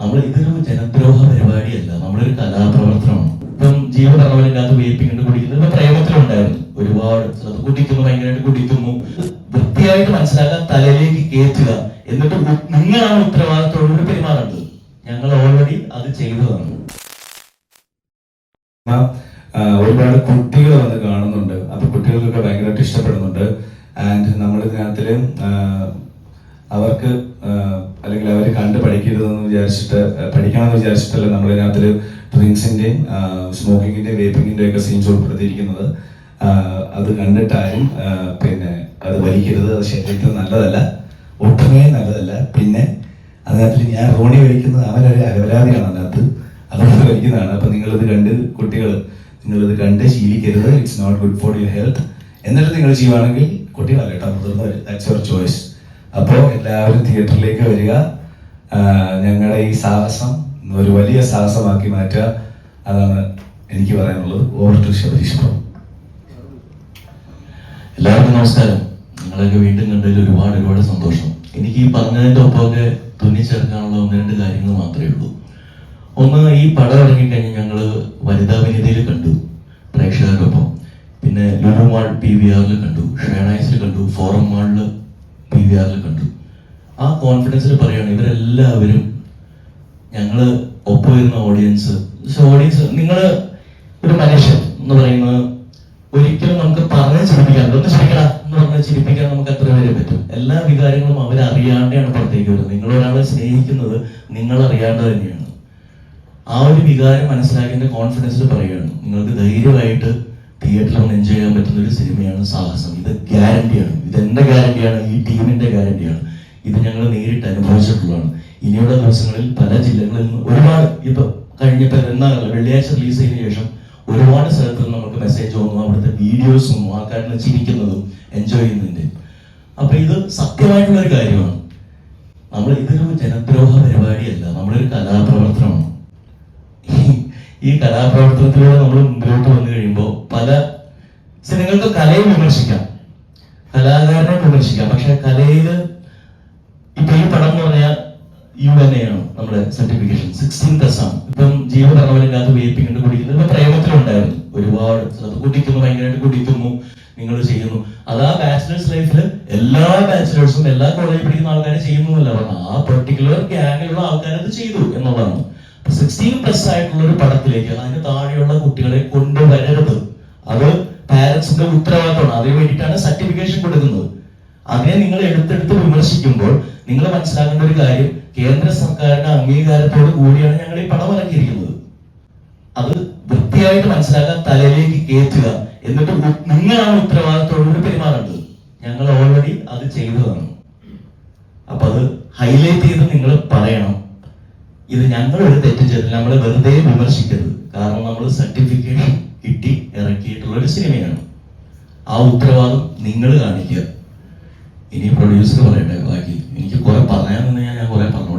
നമ്മൾ ഇതൊരു ജനദ്രോഹ പരിപാടിയല്ല നമ്മളൊരു കലാപ്രവർത്തനമാണ്. ഇപ്പം ജീവ പറഞ്ഞവരില്ലാത്ത വേപ്പിക്കൊണ്ട് കുടിക്കുന്നത് ഇപ്പൊ പ്രേമത്തിലുണ്ടായിരുന്നു. ഒരുപാട് ചിലത് കുടിക്കുന്നു ഭയങ്കരമായിട്ട് കുടിക്കുന്നു വൃത്തിയായിട്ട് മനസ്സിലാക്കാൻ തലയിലേക്ക് കയറ്റുക എന്നിട്ട് നിങ്ങളാണ് ഉത്തരവാദിത്തോടുകൂടി പെരുമാറേണ്ടത്. ഞങ്ങൾ ഓൾറെഡി അത് ചെയ്തതാണ് ഒരുപാട് കുട്ടികൾ വന്ന് കാണുന്നുണ്ട്. അപ്പൊ കുട്ടികൾക്കൊക്കെ ഭയങ്കരമായിട്ട് ഇഷ്ടപ്പെടുന്നുണ്ട്. ആൻഡ് നമ്മുടെ ഇതിനകത്തിൽ അവർക്ക് അല്ലെങ്കിൽ അവർ കണ്ട് പഠിക്കരുതെന്ന് വിചാരിച്ചിട്ട് പഠിക്കണമെന്ന് വിചാരിച്ചിട്ടല്ല നമ്മളതിനകത്ത് ഇതിനകത്തിൽ ഡ്രിങ്ക്സിന്റെയും സ്മോക്കിങ്ങിന്റെയും വേപ്പിങ്ങിന്റെയും ഒക്കെ സീൻസ് ഉൾപ്പെടുത്തിയിരിക്കുന്നത്. അത് കണ്ടിട്ടാരും ആ, പിന്നെ അത് വലിക്കരുത് അത് ശരീരത്തിന് നല്ലതല്ല ഒട്ടുമേ നല്ലതല്ല. പിന്നെ അതിനകത്ത് ഞാൻ റോണി വലിക്കുന്നത് അവനൊരു അലവരാതിയാണ് അതിനകത്ത്. അതുകൊണ്ട് വലിക്കുന്നതാണ്. അപ്പൊ നിങ്ങളിത് കണ്ട് കുട്ടികൾ നിങ്ങളിത് കണ്ട് ശീലിക്കരുത്. It's not good for your health എന്നിട്ട് നിങ്ങൾ ചെയ്യുവാണെങ്കിൽ കുട്ടികളല്ല കേട്ടോ മുതിർന്നവർ ദാറ്റ്സ് യുവർ ചോയ്സ് അപ്പോൾ എല്ലാവരും തിയേറ്ററിലേക്ക് വരിക. ഞങ്ങളുടെ ഈ സാഹസം ഒരു വലിയ സാഹസമാക്കി മാറ്റുക. അതാണ് എനിക്ക് പറയാനുള്ളത്. ഓവർ ടു എല്ലാവർക്കും നമസ്കാരം. നിങ്ങളൊക്കെ വീണ്ടും കണ്ടതിൽ ഒരുപാട് ഒരുപാട് സന്തോഷം. എനിക്ക് ഈ പറഞ്ഞതിന്റെ ഒപ്പമൊക്കെ തുന്നിച്ചേർക്കാനുള്ള ഒന്ന് രണ്ട് കാര്യങ്ങൾ മാത്രമേ ഉള്ളൂ. ഒന്ന് ഈ പടം ഇറങ്ങിക്കഴിഞ്ഞ് ഞങ്ങൾ വനിതാ വനിതയിൽ കണ്ടു പ്രേക്ഷകർക്കൊപ്പം. പിന്നെ ലുലു മാൾ പി വി ആറിൽ കണ്ടു ഷേണൈസിൽ കണ്ടു ഫോറം മാളിൽ പി വി ആറിൽ കണ്ടു. ആ കോൺഫിഡൻസിൽ പറയുകയാണ് ഇവരെല്ലാവരും ഞങ്ങൾ ഒപ്പം വരുന്ന ഓഡിയൻസ് ഓഡിയൻസ് നിങ്ങൾ ഒരു മനുഷ്യൻ എന്ന് പറയുന്നത് ഒരിക്കലും നമുക്ക് പറഞ്ഞ് ചിരിപ്പിക്കാൻ ഒന്ന് ചിരിക്കടാ എന്ന് പറഞ്ഞ് ചിരിപ്പിക്കാൻ നമുക്ക് അത്ര പേരെ പറ്റും? എല്ലാ വികാരങ്ങളും അവരറിയാണ്ടാണ് പുറത്തേക്ക് വരുന്നത്. നിങ്ങൾ ഒരാളെ സ്നേഹിക്കുന്നത് നിങ്ങൾ അറിയാണ്ട് തന്നെയാണ്. ആ ഒരു വികാരം മനസ്സിലാക്കിന്റെ കോൺഫിഡൻസിൽ പറയുകയാണ് നിങ്ങൾക്ക് ധൈര്യമായിട്ട് തിയേറ്ററിൽ ഒന്ന് എൻജോയ് ചെയ്യാൻ പറ്റുന്ന ഒരു സിനിമയാണ് സാഹസം. ഇത് ഗ്യാരണ്ടിയാണ് ഇത് എന്റെ ഗ്യാരണ്ടിയാണ് ഈ ടീമിന്റെ ഗ്യാരണ്ടിയാണ് ഇത് ഞങ്ങൾ നേരിട്ട് അനുഭവിച്ചിട്ടുള്ളതാണ്. ഇനിയുള്ള ദിവസങ്ങളിൽ പല ജില്ലകളിൽ നിന്ന് ഒരുപാട് ഇപ്പൊ കഴിഞ്ഞ പെരുന്നാളല്ല വെള്ളിയാഴ്ച റിലീസ് ചെയ്തതിനു ശേഷം ഒരുപാട് സ്ഥലത്ത് നമുക്ക് മെസ്സേജ് വന്നു. അവിടുത്തെ വീഡിയോസും ആൾക്കാരിൽ ചിരിക്കുന്നതും എൻജോയ് ചെയ്യുന്നതിന്റെ അപ്പൊ ഇത് സത്യമായിട്ടുള്ള ഒരു കാര്യമാണ്. നമ്മൾ ഇതൊരു ജനദ്രോഹ പരിപാടിയല്ല. നമ്മളൊരു കലാപ്രവർത്തനമാണ്. ഈ- ഈ കലാപ്രവർത്തനത്തിലൂടെ നമ്മൾ മുമ്പിലോട്ട് വന്നു കഴിയുമ്പോൾ പല സിനിമകൾക്ക് കലയെ വിമർശിക്കാം. കലാകാരനെ വിമർശിക്കാം പക്ഷെ കലയിൽ ഇപ്പൊ ഈ പടം എന്ന് പറഞ്ഞാൽ യു എൻ എ ആണ് നമ്മുടെ സർട്ടിഫിക്കേഷൻ സിക്സ്റ്റീൻ പ്ലസ് ആണ്. ഇപ്പം ജീവ പറഞ്ഞവരില്ലാത്ത വേപ്പിക്കുന്നുണ്ട് കുടിക്കുന്നത് ഇപ്പൊ പ്രേമത്തിലുണ്ടായിരുന്നു ഒരുപാട് അത് കുടിക്കുന്നു ഭയങ്കരമായിട്ട് കുടിക്കുന്നു നിങ്ങൾ ചെയ്യുന്നു. അത് ആ ബാച്ചിലേഴ്സ് ലൈഫിൽ എല്ലാ ബാച്ചിലേഴ്സും എല്ലാ കോളേജിൽ പഠിക്കുന്ന ആൾക്കാരെ ചെയ്യുന്നു എന്നല്ല പറഞ്ഞു ആ പെർട്ടിക്കുലർ ഗ്യാങ്ങിലുള്ള ആൾക്കാരത് ചെയ്തു എന്നുള്ളതാണ്. സിക്സ്റ്റീൻ പ്ലസ് ആയിട്ടുള്ള ഒരു പടത്തിലേക്ക് അതിന് താഴെയുള്ള കുട്ടികളെ കൊണ്ടുവരരുത്. അത് പാരന്റ്സിന്റെ ഉത്തരവാദിത്തമാണ്. അതിന് വേണ്ടിയിട്ടാണ് സർട്ടിഫിക്കേഷൻ കൊടുക്കുന്നത്. അതിനെ നിങ്ങൾ എടുത്തെടുത്ത് വിമർശിക്കുമ്പോൾ നിങ്ങൾ മനസ്സിലാക്കേണ്ട ഒരു കാര്യം കേന്ദ്ര സർക്കാരിന്റെ അംഗീകാരത്തോട് കൂടിയാണ് ഞങ്ങൾ ഈ പണം ഇറക്കിയിരിക്കുന്നത്. അത് വൃത്തിയായിട്ട് മനസ്സിലാക്കാൻ തലയിലേക്ക് കയറ്റുക എന്നിട്ട് നിങ്ങളാണ് ഉത്തരവാദിത്തോടുകൂടി പെരുമാറേണ്ടത്. ഞങ്ങൾ ഓൾറെഡി അത് ചെയ്തു തന്നു. അപ്പൊ അത് ഹൈലൈറ്റ് ചെയ്ത് നിങ്ങൾ പറയണം. ഇത് ഞങ്ങൾ ഒരു തെറ്റ് ചെയ്തില്ല നമ്മളെ വെറുതെ വിമർശിക്കരുത്. കാരണം നമ്മൾ സർട്ടിഫിക്കേഷൻ കിട്ടി ഇറക്കിയിട്ടുള്ള ഒരു സിനിമയാണ്. ആ ഉത്തരവാദം നിങ്ങൾ കാണിക്കുക. ഇനി പ്രൊഡ്യൂസർ പറയട്ടെ ബാക്കി എനിക്ക് കുറെ പറയാൻ തന്നെ ഞാൻ കുറെ പറഞ്ഞു.